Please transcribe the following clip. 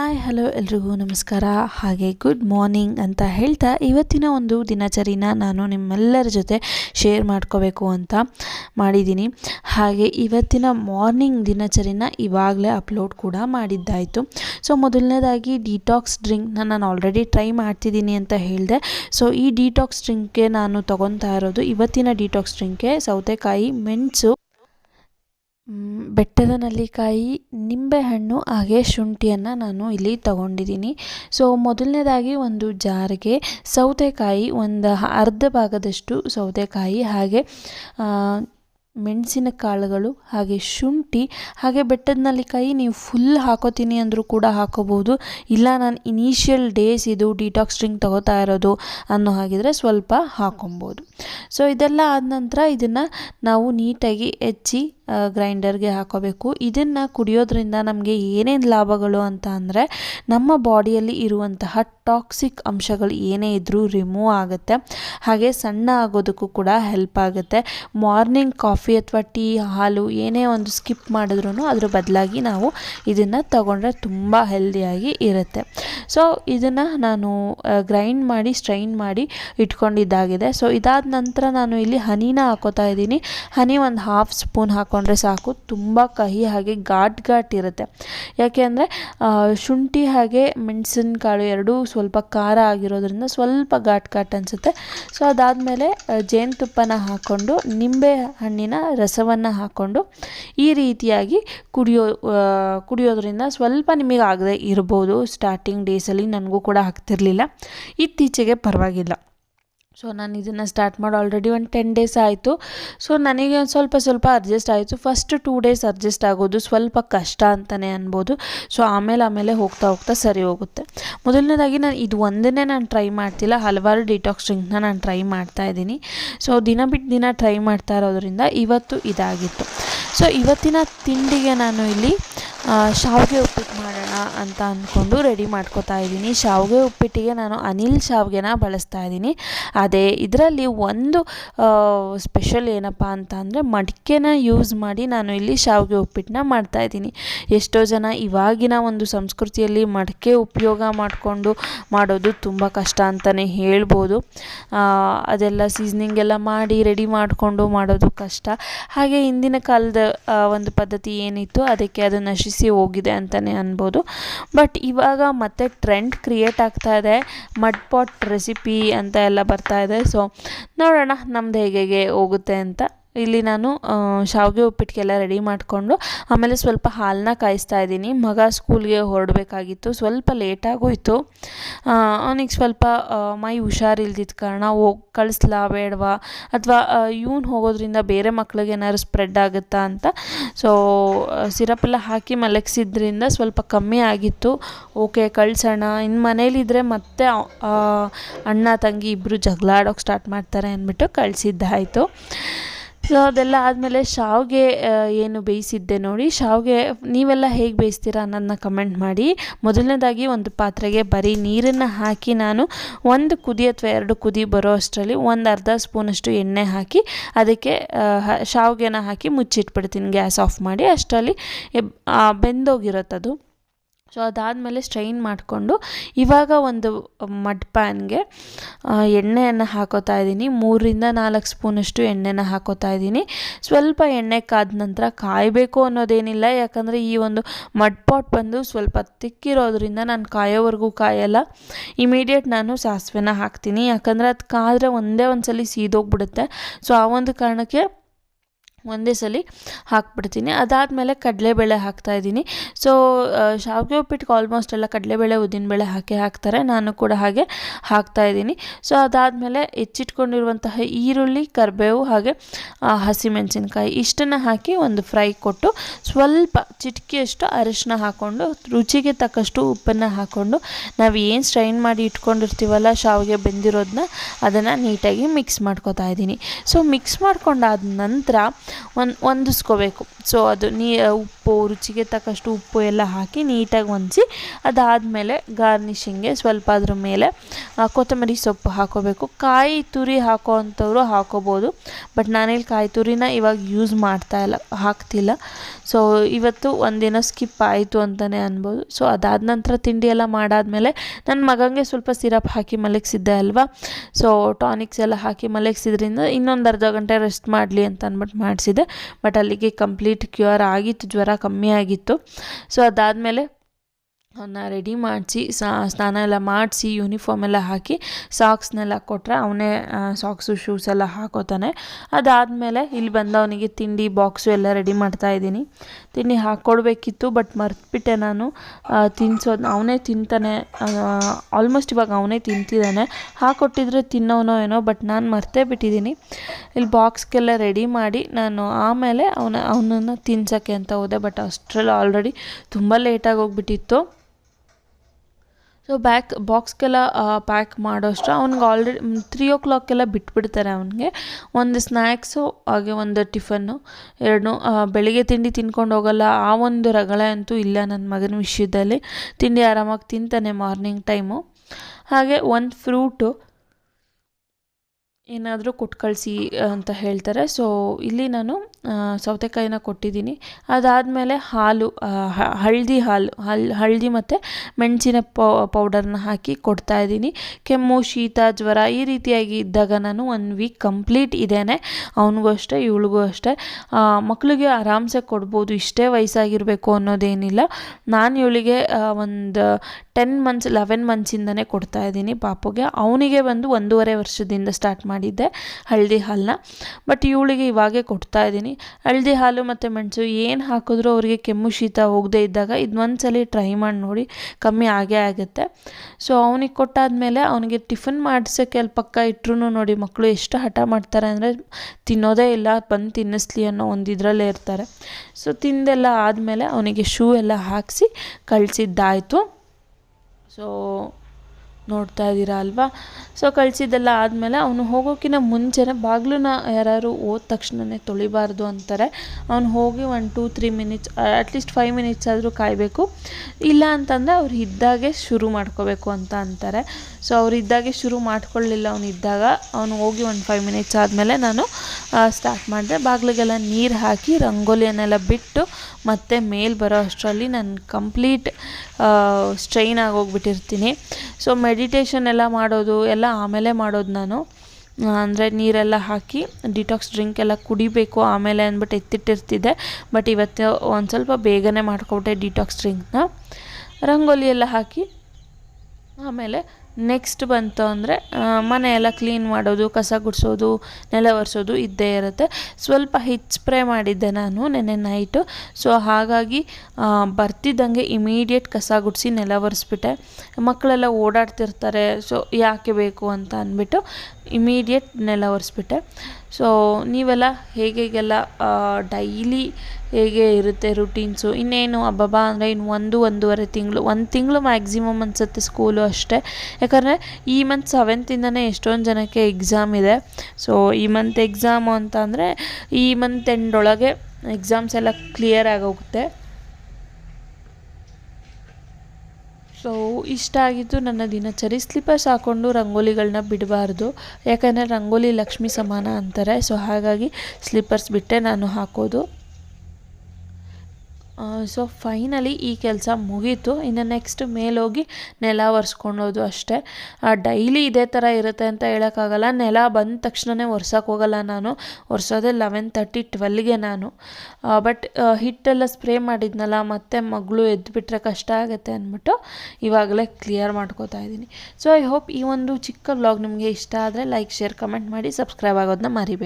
Hi, hello ಎಲ್ರಿಗೂ ನಮಸ್ಕಾರ. ಹಾಗೆ ಗುಡ್ ಮಾರ್ನಿಂಗ್ ಅಂತ ಹೇಳ್ತಾ ಇವತ್ತಿನ ಒಂದು ದಿನಚರಿನ ನಾನು ನಿಮ್ಮೆಲ್ಲರ ಜೊತೆ ಶೇರ್ ಮಾಡ್ಕೋಬೇಕು ಅಂತ ಮಾಡಿದ್ದೀನಿ. ಹಾಗೆ ಇವತ್ತಿನ ಮಾರ್ನಿಂಗ್ ದಿನಚರಿನ ಇವಾಗಲೇ ಅಪ್ಲೋಡ್ ಕೂಡ ಮಾಡಿದ್ದಾಯಿತು. ಸೊ, ಮೊದಲನೇದಾಗಿ ಡಿಟಾಕ್ಸ್ ಡ್ರಿಂಕ್ನ ನಾನು ಆಲ್ರೆಡಿ ಟ್ರೈ ಮಾಡ್ತಿದ್ದೀನಿ ಅಂತ ಹೇಳಿದೆ. ಸೊ, ಈ ಡಿಟಾಕ್ಸ್ ಡ್ರಿಂಕ್ಗೆ ನಾನು ತೊಗೊತಾ ಇರೋದು ಇವತ್ತಿನ ಡಿಟಾಕ್ಸ್ ಡ್ರಿಂಕ್ಗೆ ಸೌತೆಕಾಯಿ, ಮೆಣಸು ಬೆಟ್ಟದ ನೆಲ್ಲಿಕಾಯಿ ನಿಂಬೆಹಣ್ಣು ಹಾಗೆ ಶುಂಠಿಯನ್ನು ನಾನು ಇಲ್ಲಿ ತಗೊಂಡಿದ್ದೀನಿ. ಸೊ ಮೊದಲನೇದಾಗಿ ಒಂದು ಜಾರಿಗೆ ಸೌತೆಕಾಯಿ, ಒಂದು ಅರ್ಧ ಭಾಗದಷ್ಟು ಸೌತೆಕಾಯಿ, ಹಾಗೆ ಮೆಣಸಿನ ಕಾಳುಗಳು ಹಾಗೆ ಶುಂಠಿ, ಹಾಗೆ ಬೆಟ್ಟದ ನಲ್ಲಿಕಾಯಿ ನೀವು ಫುಲ್ ಹಾಕೋತೀನಿ ಅಂದರೂ ಕೂಡ ಹಾಕೋಬೋದು. ಇಲ್ಲ, ನಾನು ಇನಿಷಿಯಲ್ ಡೇಸ್ ಇದು ಡಿಟಾಕ್ಸ್ ಡ್ರಿಂಕ್ ತಗೋತಾ ಇರೋದು ಅನ್ನೋ ಹಾಗಿದ್ರೆ ಸ್ವಲ್ಪ ಹಾಕೊಬೋದು. ಸೊ ಇದೆಲ್ಲ ಆದ ನಂತರ ಇದನ್ನು ನಾವು ನೀಟಾಗಿ ಹೆಚ್ಚಿ ಗ್ರೈಂಡರ್ಗೆ ಹಾಕೋಬೇಕು. ಇದನ್ನು ಕುಡಿಯೋದ್ರಿಂದ ನಮಗೆ ಏನೇನು ಲಾಭಗಳು ಅಂತ ಅಂದರೆ ನಮ್ಮ ಬಾಡಿಯಲ್ಲಿ ಇರುವಂತಹ ಟಾಕ್ಸಿಕ್ ಅಂಶಗಳು ಏನೇ ಇದ್ದರೂ ರಿಮೂವ್ ಆಗುತ್ತೆ. ಹಾಗೆ ಸಣ್ಣ ಆಗೋದಕ್ಕೂ ಕೂಡ ಹೆಲ್ಪ್ ಆಗುತ್ತೆ. ಮಾರ್ನಿಂಗ್ ಕಾಫಿ ಅಥವಾ ಟೀ, ಹಾಲು ಏನೇ ಒಂದು ಸ್ಕಿಪ್ ಮಾಡಿದ್ರೂ ಅದ್ರ ಬದಲಾಗಿ ನಾವು ಇದನ್ನು ತಗೊಂಡ್ರೆ ತುಂಬ ಹೆಲ್ದಿಯಾಗಿ ಇರುತ್ತೆ. ಸೊ, ಇದನ್ನು ನಾನು ಗ್ರೈಂಡ್ ಮಾಡಿ, ಸ್ಟ್ರೈನ್ ಮಾಡಿ ಇಟ್ಕೊಂಡಿದ್ದಾಗಿದೆ. ಸೊ, ಇದಾದ ನಂತರ ನಾನು ಇಲ್ಲಿ ಹನಿನ ಹಾಕೋತಾ ಇದ್ದೀನಿ. ಹನಿ ಒಂದು ಹಾಫ್ ಸ್ಪೂನ್ ಹಾಕ್ಕೊಂಡ್ರೆ ಸಾಕು. ತುಂಬ ಕಹಿ ಹಾಗೆ ಘಾಟ್ ಘಾಟ್ ಇರುತ್ತೆ. ಯಾಕೆ ಅಂದರೆ ಶುಂಠಿ ಹಾಗೆ ಮೆಣಸಿನಕಾಳು ಎರಡೂ ಸ್ವಲ್ಪ ಖಾರ ಆಗಿರೋದ್ರಿಂದ ಸ್ವಲ್ಪ ಘಾಟ್ ಘಾಟ್ ಅನಿಸುತ್ತೆ. ಸೊ ಅದಾದಮೇಲೆ ಜೇನುತುಪ್ಪನ ಹಾಕ್ಕೊಂಡು ನಿಂಬೆ ಹಣ್ಣಿನ ರಸವನ್ನು ಹಾಕ್ಕೊಂಡು ಈ ರೀತಿಯಾಗಿ ಕುಡಿಯೋ ಕುಡಿಯೋದ್ರಿಂದ ಸ್ವಲ್ಪ ನಿಮಗೆ ಆಗದೆ ಇರ್ಬೋದು ಸ್ಟಾರ್ಟಿಂಗ್ ಡೇಸಲ್ಲಿ ನನಗೂ ಕೂಡ ಆಗ್ತಿರಲಿಲ್ಲ. ಇತ್ತೀಚೆಗೆ ಪರವಾಗಿಲ್ಲ. ಸೊ ನಾನು ಇದನ್ನು ಸ್ಟಾರ್ಟ್ ಮಾಡಿ. ಆಲ್ರೆಡಿ ಒಂದು ಟೆನ್ ಡೇಸ್ ಆಯಿತು. ಸೊ ನನಗೆ ಒಂದು ಸ್ವಲ್ಪ ಸ್ವಲ್ಪ ಅಡ್ಜಸ್ಟ್ ಆಯಿತು. ಫಸ್ಟ್ ಟೂ ಡೇಸ್ ಅಡ್ಜಸ್ಟ್ ಆಗೋದು ಸ್ವಲ್ಪ ಕಷ್ಟ ಅಂತಲೇ ಅನ್ಬೋದು. ಸೊ ಆಮೇಲೆ ಆಮೇಲೆ ಹೋಗ್ತಾ ಹೋಗ್ತಾ ಸರಿ ಹೋಗುತ್ತೆ. ಮೊದಲನೇದಾಗಿ ನಾನು ಇದು ಒಂದನ್ನೇ ನಾನು ಟ್ರೈ ಮಾಡ್ತಿಲ್ಲ. ಹಲವಾರು ಡಿಟಾಕ್ಸ್ ಡ್ರಿಂಕ್ನ ನಾನು ಟ್ರೈ ಮಾಡ್ತಾ ಇದ್ದೀನಿ. ಸೊ ದಿನ ಬಿಟ್ಟು ದಿನ ಟ್ರೈ ಮಾಡ್ತಾ ಇರೋದ್ರಿಂದ ಇವತ್ತು ಇದಾಗಿತ್ತು. ಸೊ ಇವತ್ತಿನ ತಿಂಡಿಗೆ ನಾನು ಇಲ್ಲಿ ಶಾವಿಗೆ ಉಪ್ಪಿಟ್ಟು ಮಾಡೋಣ ಅಂತ ಅಂದ್ಕೊಂಡು ರೆಡಿ ಮಾಡ್ಕೋತಾ ಇದ್ದೀನಿ. ಶಾವಿಗೆ ಉಪ್ಪಿಟ್ಟಿಗೆ ನಾನು ಅನಿಲ್ ಶಾವಿಗೆನ ಬಳಸ್ತಾ ಇದ್ದೀನಿ. ಅದೇ ಇದರಲ್ಲಿ ಒಂದು ಸ್ಪೆಷಲ್ ಏನಪ್ಪ ಅಂತ ಅಂದರೆ ಮಡಿಕೆನ ಯೂಸ್ ಮಾಡಿ ನಾನು ಇಲ್ಲಿ ಶಾವಿಗೆ ಉಪ್ಪಿಟ್ಟನ್ನ ಮಾಡ್ತಾ ಇದ್ದೀನಿ. ಎಷ್ಟೋ ಜನ ಇವಾಗಿನ ಒಂದು ಸಂಸ್ಕೃತಿಯಲ್ಲಿ ಮಡಿಕೆ ಉಪಯೋಗ ಮಾಡಿಕೊಂಡು ಮಾಡೋದು ತುಂಬ ಕಷ್ಟ ಅಂತಲೇ ಹೇಳ್ಬೋದು. ಅದೆಲ್ಲ ಸೀಸ್ನಿಂಗ್ ಎಲ್ಲ ಮಾಡಿ ರೆಡಿ ಮಾಡಿಕೊಂಡು ಮಾಡೋದು ಕಷ್ಟ. ಹಾಗೆ ಹಿಂದಿನ ಕಾಲದ ಒಂದು ಪದ್ಧತಿ ಏನಿತ್ತು, ಅದಕ್ಕೆ ಅದು ನಶಿಸಿ ಹೋಗಿದೆ ಅಂತಲೇ ಅನ್ಬೋದು. ಬಟ್ ಇವಾಗ ಮತ್ತೆ ಟ್ರೆಂಡ್ ಕ್ರಿಯೇಟ್ ಆಗ್ತಾ ಇದೆ. ಮಡ್ ಪಾಟ್ ರೆಸಿಪಿ ಅಂತ ಎಲ್ಲ ಬರ್ತಾ ಇದೆ. ಸೊ ನೋಡೋಣ ನಮ್ದು ಹೇಗೆ ಹೋಗುತ್ತೆ ಅಂತ. ಇಲ್ಲಿ ನಾನು ಶಾವಿಗೆ ಉಪ್ಪಿಟ್ಟಿಗೆಲ್ಲ ರೆಡಿ ಮಾಡಿಕೊಂಡು, ಆಮೇಲೆ ಸ್ವಲ್ಪ ಹಾಲನ್ನ ಕಾಯಿಸ್ತಾ ಇದ್ದೀನಿ. ಮಗ ಸ್ಕೂಲ್ಗೆ ಹೊರಡಬೇಕಾಗಿತ್ತು. ಸ್ವಲ್ಪ ಲೇಟಾಗೋಯ್ತು ಅವನಿಗೆ ಸ್ವಲ್ಪ ಮೈ ಹುಷಾರಿಲ್ದಿದ್ದ ಕಾರಣ ಹೋಗಿ ಕಳಿಸ್ಲಾ ಬೇಡವಾ? ಅಥವಾ ಇವನು ಹೋಗೋದ್ರಿಂದ ಬೇರೆ ಮಕ್ಳಿಗೆ ಏನಾದ್ರು ಸ್ಪ್ರೆಡ್ ಆಗುತ್ತಾ ಅಂತ. ಸೊ ಸಿರಪೆಲ್ಲ ಹಾಕಿ ಮಲಗಿಸಿದ್ರಿಂದ ಸ್ವಲ್ಪ ಕಮ್ಮಿ ಆಗಿತ್ತು. ಓಕೆ ಕಳಿಸೋಣ. ಇನ್ನು ಮನೇಲಿದ್ದರೆ ಮತ್ತೆ ಅಣ್ಣ, ತಂಗಿ ಇಬ್ಬರು ಜಗಳ ಸ್ಟಾರ್ಟ್ ಮಾಡ್ತಾರೆ ಅಂದ್ಬಿಟ್ಟು ಕಳಿಸಿದ್ದಾಯಿತು. ಸೊ ಅದೆಲ್ಲ ಆದಮೇಲೆ ಶಾವಿಗೆ ಏನು ಬೇಯಿಸಿದ್ದೆ ನೋಡಿ. ಶಾವಿಗೆ ನೀವೆಲ್ಲ ಹೇಗೆ ಬೇಯಿಸ್ತೀರಾ ಅನ್ನೋದನ್ನ ಕಮೆಂಟ್ ಮಾಡಿ. ಮೊದಲನೇದಾಗಿ ಒಂದು ಪಾತ್ರೆಗೆ ಬರೀ ನೀರನ್ನು ಹಾಕಿ ನಾನು ಒಂದು ಕುದಿ ಅಥವಾ ಎರಡು ಕುದಿ ಬರೋ ಅಷ್ಟರಲ್ಲಿ ಒಂದು ಅರ್ಧ ಸ್ಪೂನಷ್ಟು ಎಣ್ಣೆ ಹಾಕಿ ಅದಕ್ಕೆ ಶಾವಿಗೆನ ಹಾಕಿ ಮುಚ್ಚಿಟ್ಬಿಡ್ತೀನಿ ಗ್ಯಾಸ್ ಆಫ್ ಮಾಡಿ. ಅಷ್ಟರಲ್ಲಿ ಬೆಂದೋಗಿರುತ್ತದು. ಸೊ ಅದಾದಮೇಲೆ ಸ್ಟ್ರೈನ್ ಮಾಡಿಕೊಂಡು ಇವಾಗ ಒಂದು ಮಡ್ ಪ್ಯಾನ್ಗೆ ಎಣ್ಣೆಯನ್ನು ಹಾಕೋತಾ ಇದ್ದೀನಿ. ಮೂರರಿಂದ ನಾಲ್ಕು ಸ್ಪೂನಷ್ಟು ಎಣ್ಣೆನ ಹಾಕೋತಾ ಇದ್ದೀನಿ. ಸ್ವಲ್ಪ ಎಣ್ಣೆ ಕಾದ ನಂತರ ಕಾಯಬೇಕು ಅನ್ನೋದೇನಿಲ್ಲ. ಯಾಕಂದರೆ ಈ ಒಂದು ಮಡ್ ಪಾಟ್ ಬಂದು ಸ್ವಲ್ಪ ತಿಕ್ಕಿರೋದ್ರಿಂದ ನಾನು ಕಾಯೋವರೆಗೂ ಕಾಯಲ್ಲ. ಇಮಿಡಿಯೇಟ್ ನಾನು ಸಾಸಿವೆನ ಹಾಕ್ತೀನಿ. ಯಾಕಂದರೆ ಅದು ಕಾದರೆ ಒಂದೇ ಒಂದು ಸಲ ಸೀದೋಗ್ಬಿಡುತ್ತೆ. ಸೊ ಆ ಒಂದು ಕಾರಣಕ್ಕೆ ಒಂದೇ ಸಲ ಹಾಕ್ಬಿಡ್ತೀನಿ. ಅದಾದಮೇಲೆ ಕಡಲೆಬೇಳೆ ಹಾಕ್ತಾಯಿದ್ದೀನಿ ಸೊ ಶಾವಿಗೆ ಉಪ್ಪಿಟ್ಟಿಗೆ ಆಲ್ಮೋಸ್ಟ್ ಎಲ್ಲ ಕಡಲೆಬೇಳೆ, ಉದ್ದಿನಬೇಳೆ ಹಾಕಿ ಹಾಕ್ತಾರೆ. ನಾನು ಕೂಡ ಹಾಗೆ ಹಾಕ್ತಾಯಿದ್ದೀನಿ ಸೊ ಅದಾದಮೇಲೆ ಹೆಚ್ಚಿಟ್ಕೊಂಡಿರುವಂತಹ ಈರುಳ್ಳಿ, ಕರಿಬೇವು ಹಾಗೆ ಹಸಿ ಹಸಿಮೆಣಸಿನ್ಕಾಯಿ ಇಷ್ಟನ್ನು ಹಾಕಿ ಒಂದು ಫ್ರೈ ಕೊಟ್ಟು ಸ್ವಲ್ಪ ಚಿಟಿಕೆಯಷ್ಟು ಅರಿಶಿನ ಹಾಕ್ಕೊಂಡು ರುಚಿಗೆ ತಕ್ಕಷ್ಟು ಉಪ್ಪನ್ನು ಹಾಕ್ಕೊಂಡು ನಾವು ಏನು ಸ್ಟ್ರೈನ್ ಮಾಡಿ ಇಟ್ಕೊಂಡಿರ್ತೀವಲ್ಲ ಶಾವಿಗೆ ಬೆಂದಿರೋದನ್ನ ಅದನ್ನು ನೀಟಾಗಿ ಮಿಕ್ಸ್ ಮಾಡ್ಕೋತಾ ಇದ್ದೀನಿ. ಸೊ ಮಿಕ್ಸ್ ಮಾಡ್ಕೊಂಡಾದ ನಂತರ ಒಂದು ಹೊಂದಿಸ್ಕೋಬೇಕು ಸೊ ಅದು ನೀ ಉಪ್ಪು ಉಪ್ಪು, ರುಚಿಗೆ ತಕ್ಕಷ್ಟು ಉಪ್ಪು ಎಲ್ಲ ಹಾಕಿ ನೀಟಾಗಿ ಹೊಂದಿಸಿ ಅದಾದಮೇಲೆ ಗಾರ್ನಿಷಿಂಗ್ಗೆ ಸ್ವಲ್ಪ ಅದ್ರ ಮೇಲೆ ಕೊತ್ತಂಬರಿ ಸೊಪ್ಪು ಹಾಕೋಬೇಕು. ಕಾಯಿ ತುರಿ ಹಾಕೋ ಅಂಥವ್ರು ಹಾಕೋಬೋದು, ಬಟ್ ನಾನಿಲ್ಲಿ ಕಾಯಿ ತುರಿನ ಇವಾಗ ಯೂಸ್ ಮಾಡ್ತಾ ಇಲ್ಲ, ಹಾಕ್ತಿಲ್ಲ. ಸೊ ಇವತ್ತು ಒಂದಿನ ಸ್ಕಿಪ್ ಆಯಿತು ಅಂತಲೇ ಅನ್ಬೋದು. ಸೊ ಅದಾದ ನಂತರ ತಿಂಡಿ ಎಲ್ಲ ಮಾಡಾದಮೇಲೆ ನನ್ನ ಮಗನಿಗೆ ಸ್ವಲ್ಪ ಸಿರಪ್ ಹಾಕಿ ಮಲಗಿಸಿದ್ದೆ ಅಲ್ವಾ? ಸೊ ಟಾನಿಕ್ಸ್ ಎಲ್ಲ ಹಾಕಿ ಮಲಗಿಸಿದ್ರಿಂದ ಇನ್ನೊಂದು ಅರ್ಧ ಗಂಟೆ ರೆಸ್ಟ್ ಮಾಡಲಿ ಅಂತ ಅಂದ್ಬಿಟ್ಟು ಮಾಡಿಸಿದೆ. ಬಟ್ ಅಲ್ಲಿಗೆ ಕಂಪ್ಲೀಟ್ ಕ್ಯೂರ್ ಆಗಿತ್ತು, ಜ್ವರ ಕಮ್ಮಿ ಆಗಿತ್ತು. ಸೊ ಅದಾದಮೇಲೆ ಅವನ್ನ ರೆಡಿ ಮಾಡಿಸಿ ಸ್ನಾನ ಎಲ್ಲ ಮಾಡಿಸಿ ಯೂನಿಫಾರ್ಮ್ ಎಲ್ಲ ಹಾಕಿ ಸಾಕ್ಸ್ನೆಲ್ಲ ಕೊಟ್ಟರೆ ಅವನೇ ಸಾಕ್ಸು ಶೂಸ್ ಎಲ್ಲ ಹಾಕೋತಾನೆ. ಅದಾದಮೇಲೆ ಇಲ್ಲಿ ಬಂದು ಅವನಿಗೆ ತಿಂಡಿ ಬಾಕ್ಸು ಎಲ್ಲ ರೆಡಿ ಮಾಡ್ತಾ ಇದ್ದೀನಿ. ತಿಂಡಿ ಹಾಕ್ಕೊಡ್ಬೇಕಿತ್ತು ಬಟ್ ಮರ್ತ್ಬಿಟ್ಟೆ ನಾನು. ತಿನ್ಸೋದು, ಅವನೇ ತಿಂತಾನೆ ಆಲ್ಮೋಸ್ಟ್ ಇವಾಗ ಅವನೇ ತಿಂತಿದ್ದಾನೆ. ಹಾಕ್ಕೊಟ್ಟಿದ್ರೆ ತಿನ್ನೋನೋ ಏನೋ ಬಟ್ ನಾನು ಮರ್ತೇ ಬಿಟ್ಟಿದ್ದೀನಿ. ಇಲ್ಲಿ ಬಾಕ್ಸ್ಗೆಲ್ಲ ರೆಡಿ ಮಾಡಿ ನಾನು ಆಮೇಲೆ ಅವನ, ಅವನನ್ನು ತಿನ್ಸೋಕ್ಕೆ ಅಂತ ಹೋದೆ ಬಟ್ ಅಷ್ಟರಲ್ಲಿ ಆಲ್ರೆಡಿ ತುಂಬ ಲೇಟಾಗಿ ಹೋಗ್ಬಿಟ್ಟಿತ್ತು. ಸೊ ಬ್ಯಾಕ್ ಬಾಕ್ಸ್ಗೆಲ್ಲ ಪ್ಯಾಕ್ ಮಾಡೋಷ್ಟು ಅವ್ನಿಗೆ ಆಲ್ರೆಡಿ ತ್ರೀ ಓ ಕ್ಲಾಕೆಲ್ಲ ಬಿಟ್ಬಿಡ್ತಾರೆ ಅವನಿಗೆ. ಒಂದು ಸ್ನ್ಯಾಕ್ಸು ಹಾಗೆ ಒಂದು ಟಿಫನ್ನು ಎರಡು ಬೆಳಿಗ್ಗೆ ತಿಂಡಿ ತಿನ್ಕೊಂಡು ಹೋಗಲ್ಲ. ಆ ಒಂದು ರಗಳೆ ಅಂತೂ ಇಲ್ಲ ನನ್ನ ಮಗನ ವಿಷಯದಲ್ಲಿ. ತಿಂಡಿ ಆರಾಮಾಗಿ ತಿಂತಾನೆ ಮಾರ್ನಿಂಗ್ ಟೈಮು ಹಾಗೆ ಒಂದು ಫ್ರೂಟು ಏನಾದರೂ ಕೊಟ್ಟು ಕಳಿಸಿ ಅಂತ ಹೇಳ್ತಾರೆ. ಸೊ ಇಲ್ಲಿ ನಾನು ಸೌತೆಕಾಯಿನ ಕೊಟ್ಟಿದ್ದೀನಿ. ಅದಾದಮೇಲೆ ಹಾಲು ಹಳದಿ ಹಾಲು, ಹಲ್, ಹಳದಿ ಮತ್ತು ಮೆಣಸಿನ ಪೌಡರ್ನ ಹಾಕಿ ಕೊಡ್ತಾ ಇದ್ದೀನಿ. ಕೆಮ್ಮು, ಶೀತ, ಜ್ವರ ಈ ರೀತಿಯಾಗಿ ಇದ್ದಾಗ ನಾನು ಒನ್ ವೀಕ್ ಕಂಪ್ಲೀಟ್ ಇದ್ದೇನೆ ಅವನಿಗೂ ಅಷ್ಟೇ, ಇವಳಿಗೂ ಅಷ್ಟೇ. ಮಕ್ಕಳಿಗೆ ಆರಾಮ್ಸೆ ಕೊಡ್ಬೋದು, ಇಷ್ಟೇ ವಯಸ್ಸಾಗಿರಬೇಕು ಅನ್ನೋದೇನಿಲ್ಲ. ನಾನು ಇವಳಿಗೆ ಒಂದು ಟೆನ್ ಮಂತ್ಸ್, ಲೆವೆನ್ ಮಂತ್ಸಿಂದನೇ ಕೊಡ್ತಾಯಿದ್ದೀನಿ ಪಾಪುಗೆ. ಅವನಿಗೆ ಬಂದು ಒಂದೂವರೆ ವರ್ಷದಿಂದ ಸ್ಟಾರ್ಟ್ ಮಾಡಿದ್ದೆ ಹಳದಿ ಹಾಲನ್ನ ಬಟ್ ಇವಳಿಗೆ ಇವಾಗೇ ಕೊಡ್ತಾ ಇದ್ದೀನಿ. ಹಳದಿ ಹಾಲು ಮತ್ತು ಮೆಣಸು ಏನು ಹಾಕಿದ್ರೂ ಅವರಿಗೆ ಕೆಮ್ಮು ಶೀತ ಹೋಗದೇ ಇದ್ದಾಗ ಇದು ಸಲ ಟ್ರೈ ಮಾಡಿ ನೋಡಿ. ಕಮ್ಮಿ ಆಗೇ ಆಗುತ್ತೆ. ಸೊ ಅವನಿಗೆ ಕೊಟ್ಟಾದಮೇಲೆ ಅವನಿಗೆ ಟಿಫನ್ ಮಾಡಿಸೋಕ್ಕೆ ಅಲ್ಲಿ ಪಕ್ಕ ಇಟ್ಟರು ನೋಡಿ ಮಕ್ಕಳು ಎಷ್ಟು ಹಠ ಮಾಡ್ತಾರೆ ಅಂದರೆ ತಿನ್ನೋದೇ ಇಲ್ಲ, ಬಂದು ತಿನ್ನಿಸ್ಲಿ ಅನ್ನೋ ಒಂದು ಇದರಲ್ಲೇ ಇರ್ತಾರೆ. ಸೊ ತಿಂದೆಲ್ಲ ಆದಮೇಲೆ ಅವನಿಗೆ ಶೂ ಎಲ್ಲ ಹಾಕಿಸಿ ಕಳಿಸಿದ್ದಾಯಿತು. ಸೊ ನೋಡ್ತಾ ಇದ್ದೀರಾ ಅಲ್ವಾ? ಸೊ ಕಳಿಸಿದ್ದೆಲ್ಲ ಆದಮೇಲೆ ಅವನು ಹೋಗೋಕ್ಕಿಂತ ಮುಂಚೆನೇ ಬಾಗಿಲನ್ನ ಯಾರು ಹೋದ ತಕ್ಷಣವೇ ತೊಳಿಬಾರ್ದು ಅಂತಾರೆ. ಅವನು ಹೋಗಿ one two three minutes at least five minutes ಆದರೂ ಕಾಯಬೇಕು. ಇಲ್ಲ ಅಂತಂದರೆ ಅವ್ರು ಇದ್ದಾಗೆ ಶುರು ಮಾಡ್ಕೋಬೇಕು ಅಂತ ಅಂತಾರೆ. ಸೊ ಅವ್ರು ಇದ್ದಾಗೆ ಶುರು ಮಾಡ್ಕೊಳ್ಳಿಲ್ಲ ಅವನು ಇದ್ದಾಗ, ಅವನು ಹೋಗಿ ಒಂದು ಫೈವ್ ಮಿನಿಟ್ಸ್ ಆದಮೇಲೆ ನಾನು ಸ್ಟಾರ್ಟ್ ಮಾಡಿದೆ. ಬಾಗಿಲಿಗೆಲ್ಲ ನೀರು ಹಾಕಿ, ರಂಗೋಲಿಯನ್ನೆಲ್ಲ ಬಿಟ್ಟು ಮತ್ತೆ ಮೇಲೆ ಬರೋ ಅಷ್ಟರಲ್ಲಿ ನಾನು ಕಂಪ್ಲೀಟ್ ಸ್ಟ್ರೈನ್ ಆಗೋಗ್ಬಿಟ್ಟಿರ್ತೀನಿ ಸೊ ಮೆಡಿಟೇಷನ್ ಎಲ್ಲ ಮಾಡೋದು, ಎಲ್ಲ ಆಮೇಲೆ ಮಾಡೋದು ನಾನು. ಅಂದರೆ ನೀರೆಲ್ಲ ಹಾಕಿ ಡಿಟಾಕ್ಸ್ ಡ್ರಿಂಕ್ ಎಲ್ಲ ಕುಡಿಬೇಕು ಆಮೇಲೆ ಅಂದ್ಬಿಟ್ಟು ಎತ್ತಿಟ್ಟಿರ್ತಿದ್ದೆ. ಬಟ್ ಇವತ್ತು ಒಂದು ಸ್ವಲ್ಪ ಬೇಗನೆ ಮಾಡ್ಕೊಬಿಟ್ಟೆ ಡಿಟಾಕ್ಸ್ ಡ್ರಿಂಕ್ನ ರಂಗೋಲಿ ಎಲ್ಲ ಹಾಕಿ ಆಮೇಲೆ ನೆಕ್ಸ್ಟ್ ಬಂತು ಅಂದರೆ ಮನೆಯೆಲ್ಲ ಕ್ಲೀನ್ ಮಾಡೋದು, ಕಸ ಗುಡಿಸೋದು, ನೆಲ ಒರೆಸೋದು ಇದ್ದೇ ಇರುತ್ತೆ. ಸ್ವಲ್ಪ ಹಿಚ್ ಸ್ಪ್ರೇ ಮಾಡಿದ್ದೆ ನಾನು ನೆನ್ನೆ ನೈಟು ಸೊ ಹಾಗಾಗಿ ಬರ್ತಿದ್ದಂಗೆ ಇಮಿಡಿಯೇಟ್ ಕಸ ಗುಡಿಸಿ ನೆಲ ಒರೆಸ್ಬಿಟ್ಟೆ. ಮಕ್ಕಳೆಲ್ಲ ಓಡಾಡ್ತಿರ್ತಾರೆ ಸೊ ಯಾಕೆ ಬೇಕು ಅಂತ ಅಂದ್ಬಿಟ್ಟು ಇಮಿಡಿಯೇಟ್ ನೆಲ ಒರೆಸ್ಬಿಟ್ಟೆ. ಸೊ ನೀವೆಲ್ಲ ಹೇಗೆಲ್ಲ ಡೈಲಿ ಹೇಗೆ ಇರುತ್ತೆ ರುಟೀನ್ಸು ಇನ್ನೇನು ಹಬ್ಬಬ್ಬ ಅಂದರೆ ಇನ್ನು ಒಂದು, ಒಂದೂವರೆ ತಿಂಗಳು, ಒಂದು ತಿಂಗಳು ಮ್ಯಾಕ್ಸಿಮಮ್ ಅನಿಸುತ್ತೆ ಸ್ಕೂಲು ಅಷ್ಟೇ. ಯಾಕಂದರೆ, ಈ ಮಂತ್ ಸೆವೆಂತಿಂದನೇ ಎಷ್ಟೊಂದು ಜನಕ್ಕೆ ಎಕ್ಸಾಮ್ ಇದೆ. ಸೊ ಈ ಮಂತ್ ಎಕ್ಸಾಮು ಅಂತ ಅಂದರೆ, ಈ ಮಂತ್ ಎಂಡೊಳಗೆ ಎಕ್ಸಾಮ್ಸ್ ಎಲ್ಲ ಕ್ಲಿಯರ್ ಆಗೋಗುತ್ತೆ. ಸೊ ಇಷ್ಟ ಆಗಿದ್ದು ನನ್ನ ದಿನಚರಿ ಸ್ಲಿಪ್ಪರ್ಸ್ ಹಾಕ್ಕೊಂಡು ರಂಗೋಲಿಗಳನ್ನ ಬಿಡಬಾರ್ದು. ಯಾಕಂದರೆ ರಂಗೋಲಿ ಲಕ್ಷ್ಮಿ ಸಮಾನ ಅಂತಾರೆ. ಸೊ ಹಾಗಾಗಿ ಸ್ಲಿಪ್ಪರ್ಸ್ ಬಿಟ್ಟೆ ನಾನು ಹಾಕೋದು. ಸೊ ಫೈನಲಿ ಈ ಕೆಲಸ ಮುಗೀತು. ಇನ್ನು ನೆಕ್ಸ್ಟ್ ಮೇಲೋಗಿ ನೆಲ ಒರೆಸ್ಕೊಳೋದು ಅಷ್ಟೇ. ಡೈಲಿ ಇದೇ ಥರ ಇರುತ್ತೆ ಅಂತ ಹೇಳೋಕ್ಕಾಗಲ್ಲ. ನೆಲ ಬಂದ ತಕ್ಷಣವೇ ಒರ್ಸೋಕೆ ಹೋಗಲ್ಲ ನಾನು. ಒರೆಸೋದೇ ಲೆವೆನ್ ತರ್ಟಿ ಟ್ವೆಲ್ಗೆ ನಾನು. ಬಟ್ ಹಿಟ್ಟೆಲ್ಲ ಸ್ಪ್ರೇ ಮಾಡಿದ್ನಲ್ಲ, ಮತ್ತೆ ಮಗಳು ಎದ್ದುಬಿಟ್ರೆ ಕಷ್ಟ ಆಗುತ್ತೆ ಅಂದ್ಬಿಟ್ಟು ಇವಾಗಲೇ ಕ್ಲಿಯರ್ ಮಾಡ್ಕೋತಾ ಇದ್ದೀನಿ. ಸೊ ಐ ಹೋಪ್ ಈ ಒಂದು ಚಿಕ್ಕ ವ್ಲಾಗ್ ನಿಮಗೆ ಇಷ್ಟ ಆದರೆ ಲೈಕ್ ಶೇರ್ ಕಮೆಂಟ್ ಮಾಡಿ ಸಬ್ಸ್ಕ್ರೈಬ್ ಆಗೋದನ್ನ ಮರಿಬೇಡಿ.